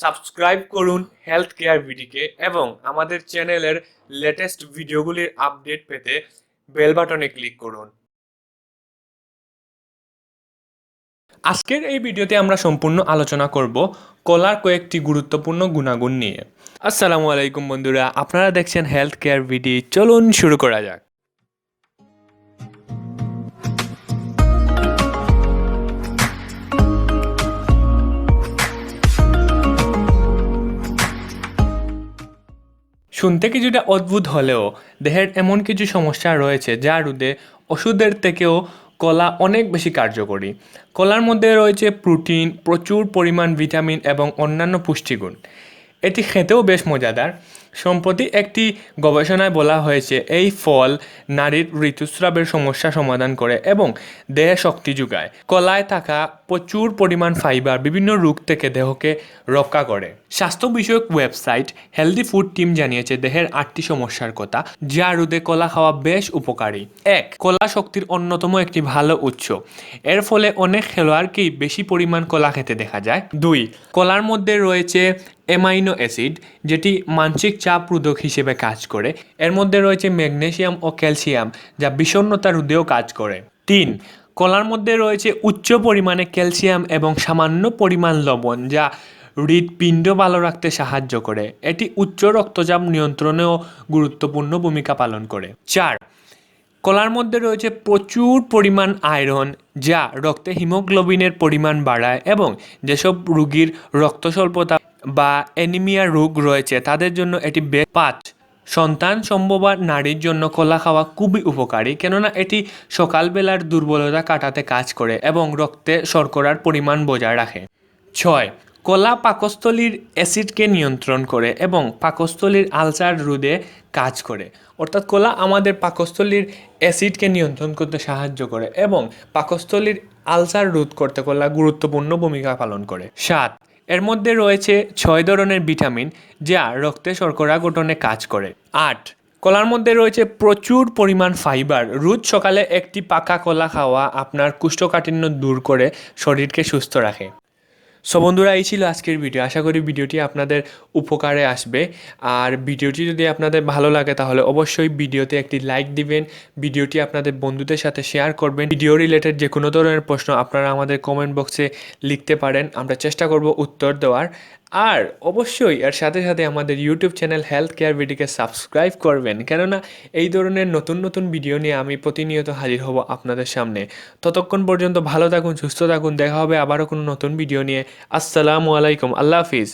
Subscribe করুন health care ভিডিকে এবং আমাদের চ্যানেলের লেটেস্ট ভিডিওগুলির আপডেট পেতে বেল বাটনে ক্লিক করুন। আজকের এই ভিডিওতে আমরা সম্পূর্ণ আলোচনা করব কলার কয়েকটি গুরুত্বপূর্ণ গুণাগুণ নিয়ে। আসসালামু আলাইকুম বন্ধুরা, আপনারা দেখছেন হেলথ কেয়ার ভিডি চলুন শুরু করা যাক। শুনতে কিছুটা অদ্ভুত হলেও দেহের এমন কিছু সমস্যা রয়েছে যা রোধে ওষুধের থেকেও কলা অনেক বেশি কার্যকরী। কলার মধ্যে রয়েছে প্রোটিন, প্রচুর পরিমাণ ভিটামিন এবং অন্যান্য পুষ্টিগুণ। এটি খেতেও বেশ মজাদার। সম্প্রতি একটি গবেষণায় বলা হয়েছে, এই ফল নারীর ঋতুস্রাবের সমস্যা সমাধান করে এবং দেহে শক্তি যোগায়। কলায় থাকা প্রচুর পরিমাণ ফাইবার বিভিন্ন রোগ থেকে দেহকে রক্ষা করে। স্বাস্থ্য বিষয়ক ওয়েবসাইট হেলদি ফুড টিম জানিয়েছে, দেহের আটটি সমস্যার কথা, যা রোদে কলা খাওয়া বেশ উপকারী। এক, কলা শক্তির অন্যতম একটি ভালো উৎস। এর ফলে অনেক খেলোয়াড়কেই বেশি পরিমাণ কলা খেতে দেখা যায়। দুই, কলার মধ্যে রয়েছে অ্যামাইনো অ্যাসিড যেটি মানসিক চাপ রোধক হিসেবে কাজ করে। এর মধ্যে রয়েছে ম্যাগনেসিয়াম ও ক্যালসিয়াম, যা বিষণ্ণতা রোধেও কাজ করে। তিন, কলার মধ্যে রয়েছে উচ্চ পরিমাণে ক্যালসিয়াম এবং সামান্য পরিমাণ লবণ, যা হৃদপিণ্ড ভালো রাখতে সাহায্য করে। এটি উচ্চ রক্তচাপ নিয়ন্ত্রণেও গুরুত্বপূর্ণ ভূমিকা পালন করে। চার কলার মধ্যে রয়েছে প্রচুর পরিমাণ আয়রন, যা রক্তে হিমোগ্লোবিনের পরিমাণ বাড়ায় এবং যেসব রোগীর রক্ত স্বল্পতা বা অ্যানিমিয়া রোগ রয়েছে, তাদের জন্য এটি পাঁচ। সন্তান সম্ভবা নারীর জন্য কলা খাওয়া খুবই উপকারী, কেননা এটি সকালবেলার দুর্বলতা কাটাতে কাজ করে এবং রক্তে শর্করার পরিমাণ বজায় রাখে। ছয় কলা পাকস্থলীর অ্যাসিডকে নিয়ন্ত্রণ করে এবং পাকস্থলীর আলসার রোধে কাজ করে। অর্থাৎ কলা আমাদের পাকস্থলীর অ্যাসিডকে নিয়ন্ত্রণ করতে সাহায্য করে এবং পাকস্থলীর আলসার রোধ করতে কলা গুরুত্বপূর্ণ ভূমিকা পালন করে। সাত, এর মধ্যে রয়েছে ছয় ধরনের ভিটামিন যা রক্তে শর্করা গঠনে কাজ করে। আট, কলার মধ্যে রয়েছে প্রচুর পরিমাণ ফাইবার। রোজ সকালে একটি পাকা কলা খাওয়া আপনার কুষ্ঠকাঠিন্য দূর করে শরীরকে সুস্থ রাখে। সো বন্ধুরা, এই ছিল আজকের ভিডিও। আশা করি ভিডিওটি আপনাদের উপকারে আসবে। আর ভিডিওটি যদি আপনাদের ভালো লাগে, তাহলে অবশ্যই ভিডিওতে একটি লাইক দিবেন, ভিডিওটি আপনাদের বন্ধুদের সাথে শেয়ার করবেন। ভিডিও রিলেটেড যে কোনো ধরনের প্রশ্ন আপনারা আমাদের কমেন্ট বক্সে লিখতে পারেন। আমরা চেষ্টা করব উত্তর দেওয়ার। আর অবশ্যই এর সাথে সাথে আমাদের ইউটিউব চ্যানেল হেলথ কেয়ার ভিডিওকে সাবস্ক্রাইব করবেন। কেননা এই ধরনের নতুন নতুন ভিডিও নিয়ে আমি প্রতিনিয়ত হাজির হব আপনাদের সামনে। ততক্ষণ পর্যন্ত ভালো থাকুন, সুস্থ থাকুন। দেখা হবে আবারও কোনো নতুন ভিডিও নিয়ে। আসসালামু আলাইকুম। আল্লাহ হাফিজ।